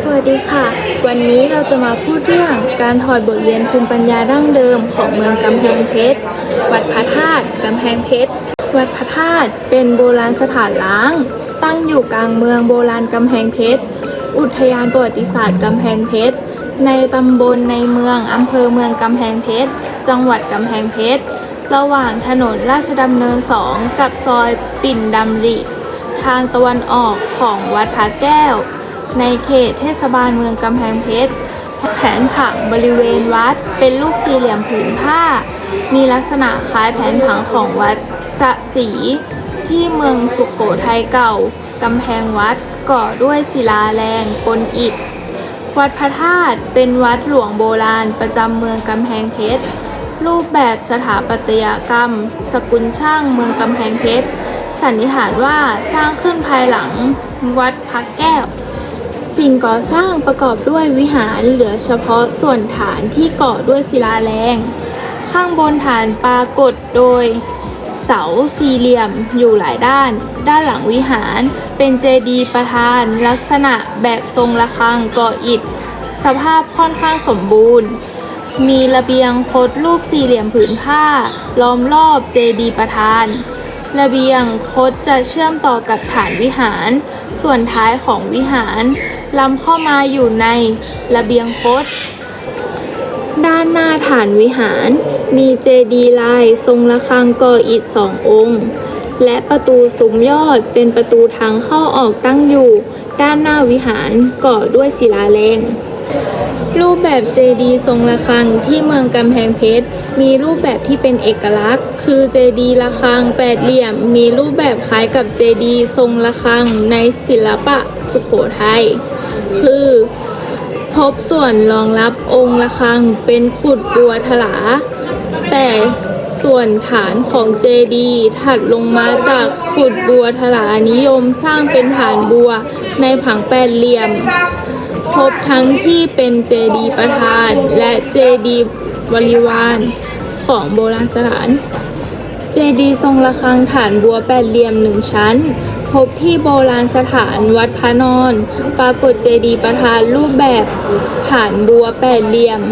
สวัสดีค่ะ วันนี้เราจะมาพูดเรื่องการถอดบทเรียนภูมิปัญญาดั้งเดิมของเมืองกำแพงเพชร วัดพระธาตุกำแพงเพชร วัดพระธาตุเป็นโบราณสถานล้าง ตั้งอยู่กลางเมืองโบราณกำแพงเพชร อุทยานประวัติศาสตร์กำแพงเพชร ในตำบลในเมืองอำเภอเมืองกำแพงเพชร จังหวัดกำแพงเพชร ระหว่างถนนราชดำเนิน2กับซอยปิ่นดำริ ทางตะวันออกของวัดพระแก้ว ในเขตเทศบาลเมืองกำแพงเพชร แผนผังบริเวณวัดเป็นรูปสี่เหลี่ยมผืนผ้า มีลักษณะคล้ายแผนผังของวัดสะศีที่เมืองสุขโขทัยเก่ากำแพงวัดก่อด้วยศิลาแรงปนอิฐ วัดพระธาตุเป็นวัดหลวงโบราณประจำเมืองกำแพงเพชร รูปแบบสถาปัตยกรรม สกุลช่างเมืองกำแพงเพชร สันนิษฐานว่าสร้างขึ้นภายหลังวัดพระแก้ว สิ่งก่อสร้างประกอบด้วยวิหารเหลือเฉพาะส่วนฐานที่ก่อด้วยศิลาแรง ข้างบนฐานปรากฏโดย เสาสี่เหลี่ยมอยู่หลายด้าน ด้านหลังวิหารเป็นเจดีย์ประธานลักษณะแบบทรงระฆังก่ออิฐ สภาพค่อนข้างสมบูรณ์ มีระเบียงคดรูปสี่เหลี่ยมผืนผ้า ล้อมรอบเจดีย์ประธานระเบียงคดจะเชื่อมต่อกับฐานวิหาร ส่วนท้ายของวิหาร ล้ำเข้ามาอยู่ในระเบียงคดด้านหน้าฐานวิหาร มีเจดีย์ลายทรงระฆังก่ออิฐสององค์ และประตูสุมยอดเป็นประตูทางเข้าออกตั้งอยู่ ด้านหน้าวิหารก่อด้วยศิลาแรงรูปแบบเจดีย์ทรงระฆังที่เมืองกำแพงเพชร มีรูปแบบที่เป็นเอกลักษณ์ คือเจดีย์ระฆังแปดเหลี่ยม มีรูปแบบคล้ายกับเจดีย์ทรงระฆังในศิลปะสุโขทัย คือ พบส่วนรองรับองค์ระฆังเป็นขุดบัวถลา แต่ส่วนฐานของเจดีถัดลงมาจากขุดบัวถลานิยมสร้างเป็นฐานบัวในผังแปดเหลี่ยม พบทั้งที่เป็นเจดีประธานและเจดีบริวารของโบราณสถาน เจดีทรงระฆังฐานบัวแปดเหลี่ยมหนึ่งชั้น บที่โบราณสถานวัดพระนอน ปรากฏเจดีย์ประธานรูปแบบฐานบัวแปดเหลี่ยม